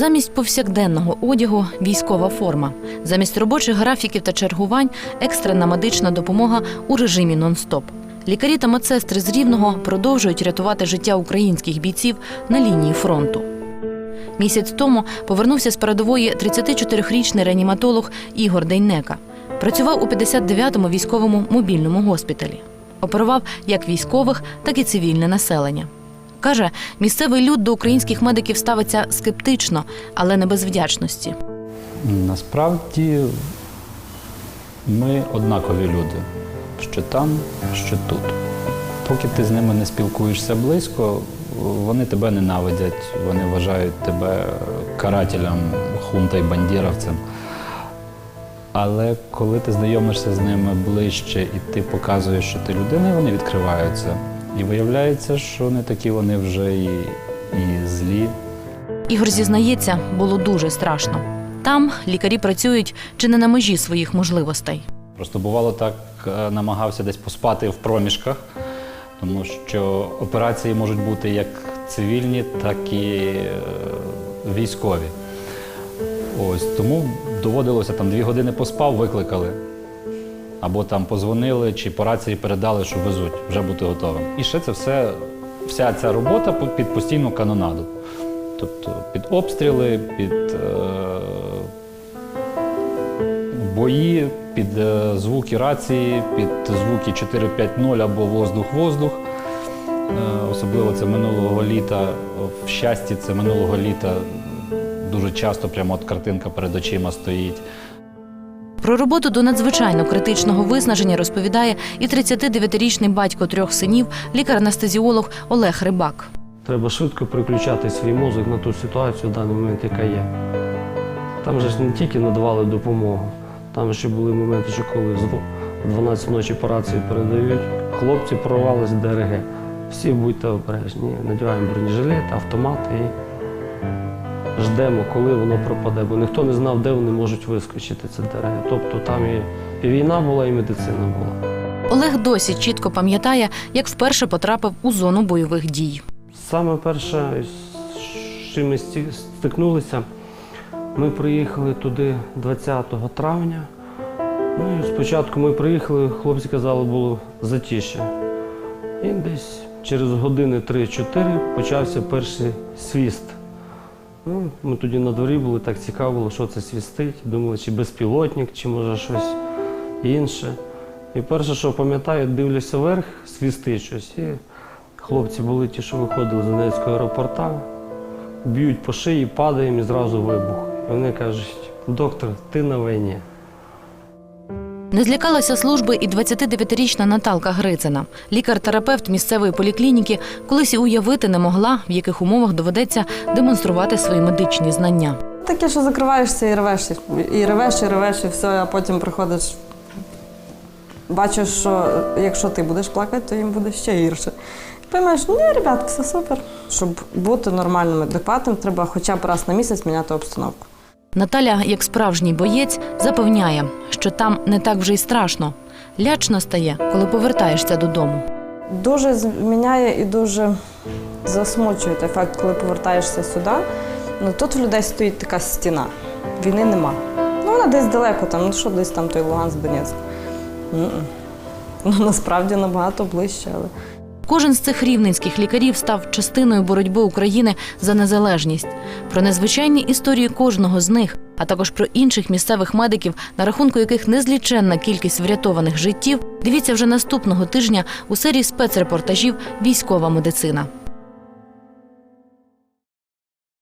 Замість повсякденного одягу військова форма. Замість робочих графіків та чергувань екстрена медична допомога у режимі нон-стоп. Лікарі та медсестри з Рівного продовжують рятувати життя українських бійців на лінії фронту. Місяць тому повернувся з передової 34-річний реаніматолог Ігор Дейнека. Працював у 59-му військовому мобільному госпіталі. Оперував як військових, так і цивільне населення. Каже, місцевий люд до українських медиків ставиться скептично, але не без вдячності. Насправді ми однакові люди, що там, що тут. Поки ти з ними не спілкуєшся близько, вони тебе ненавидять, вони вважають тебе карателем, хунта і бандіровцем. Але коли ти знайомишся з ними ближче і ти показуєш, що ти людина, вони відкриваються. І виявляється, що не такі вони вже і, і злі, Ігор зізнається, було дуже страшно. Там лікарі працюють чи не на межі своїх можливостей. Просто бувало так, е, намагався десь поспати в проміжках, тому що операції можуть бути як цивільні, так і е, військові. Ось тому доводилося там дві години поспав, викликали. Або там позвонили, чи по рації передали, що везуть, вже бути готовим. І ще це все, вся ця робота під постійну канонаду. Тобто під обстріли, під е, бої, під е, звуки рації, під звуки 4-5-0 або воздух-воздух. Е, Особливо це минулого літа. В щасті це минулого літа дуже часто прямо от картинка перед очима стоїть. Про роботу до надзвичайно критичного виснаження розповідає і 39-річний батько трьох синів, лікар-анестезіолог Олег Рибак. Треба швидко переключати свій мозок на ту ситуацію в даний момент, яка є. Там же ж не тільки надавали допомогу, там ще були моменти, що коли в 12 ночі по рації передають, хлопці прорвались ДРГ. Всі будьте обережні, надягаємо бронежилет, автомат і ждемо, коли воно пропаде, бо ніхто не знав, де вони можуть вискочити це ДРГ. Тобто там і, і війна була, і медицина була. Олег досі чітко пам'ятає, як вперше потрапив у зону бойових дій. Саме перше, з чим ми стикнулися, ми приїхали туди 20 травня. Ну, і спочатку ми приїхали, хлопці казали, було затіше. І десь через години 3-4 почався перший свіст. Ну, ми тоді на дворі були, так цікаво було, що це свістить. Думали, чи безпілотник, чи може щось інше. І перше, що пам'ятаю, дивлюся вверх, свістить щось. І хлопці були ті, що виходили з Донецького аеропорта, б'ють по шиї, падаємо і зразу вибух. І вони кажуть, доктор, ти на війні. Не злякалася служби і 29-річна Наталка Грицина. Лікар-терапевт місцевої поліклініки колись і уявити не могла, в яких умовах доведеться демонструвати свої медичні знання. Таке, що закриваєшся і ревеш, і ревеш, і ревеш, і все, а потім приходиш. Бачиш, що якщо ти будеш плакати, то їм буде ще гірше. Поймаєш, ні, ребят, все супер. Щоб бути нормальним адекватним, треба хоча б раз на місяць міняти обстановку. Наталя, як справжній боєць, запевняє, що там не так вже й страшно. Лячно стає, коли повертаєшся додому. Дуже зміняє і дуже засмучує той факт, коли повертаєшся сюди. Ну тут в людей стоїть така стіна. Війни нема. Ну вона десь далеко, там, ну що десь там той Луганськ, Донецьк. Ну насправді набагато ближче, але. Кожен з цих рівненських лікарів став частиною боротьби України за незалежність. Про незвичайні історії кожного з них, а також про інших місцевих медиків, на рахунку яких незліченна кількість врятованих життів, дивіться вже наступного тижня у серії спецрепортажів Військова медицина.